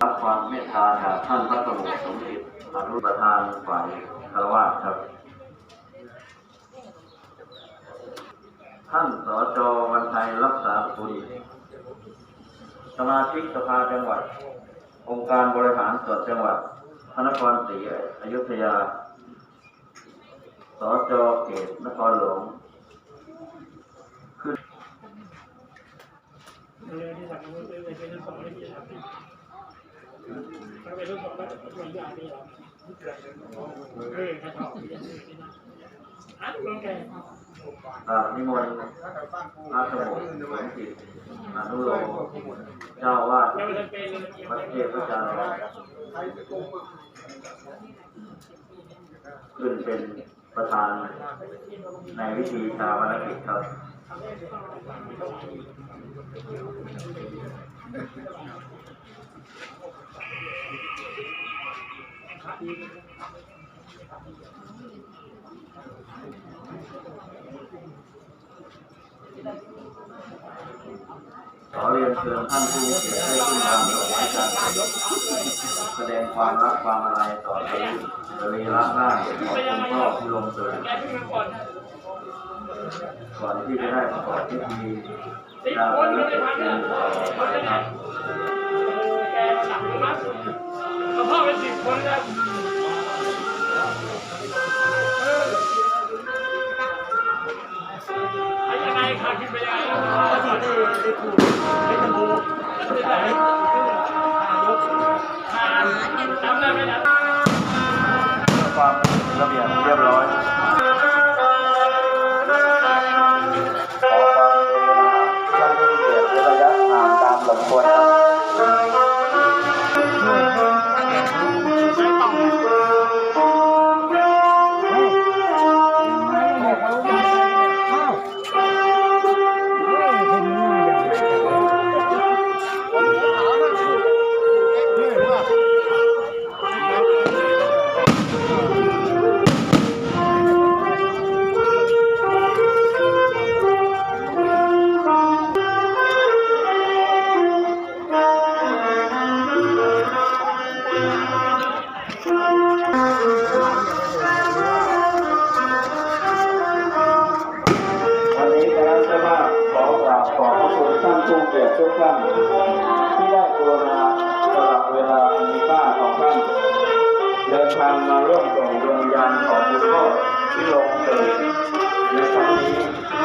รับความเมตตาจากท่านพระสมุทรสมเด็จอนุประธานฝ่ายคารวะครับ ท่านสจวันชัยรักษาคุณสมาชิกสภาจังหวัด องค์การบริหารส่วนจังหวัดพระนครศรีอยุธยา สจเขตนครหลวง อที่สั่งมันเป็นเป็นรุ่นสองไม่มีครับถ้าเป็นรุ่นสองก็มันยากดีหรอเออครับอะลงแกกราบนิมนต์พระสมุทรสมจิตอนุโลมเจ้าวาดแล้วมันจะเป็นวัดเทพจารย์ขึ้นเป็นประธานในวิธีชาวนกิจครับ ขอเรียนเชิญท่านผู้มีเกียรติได้ขึ้นมาถวายการแสดงความรักความอะไรต่อสรีสรีระร่างของคุณพ่อที่ลงเกิม ก่อนก่อนที่จะได้ประกอบพิธีสิบดาวคนฤไม่กได้ษ์พักเป็นี่ยนต่อไปครับแกหลังมากเขาพ่อเป็นสิบคนแล้วยังไงขาดขึ้นไปยังไงขาดได้ถูกได้ถูกได้ไหมนะเพื่อความระเบียบเรียบร้อย ห่างตามสมคว ท่านผู้เกียรติทุกท่านที่ได้กรุณาสละเวลาอันมีค่าของท่านเดินทางมาร่วมส่งดวงยานของคุณพ่อที่ลงเกิดในครั้งนี้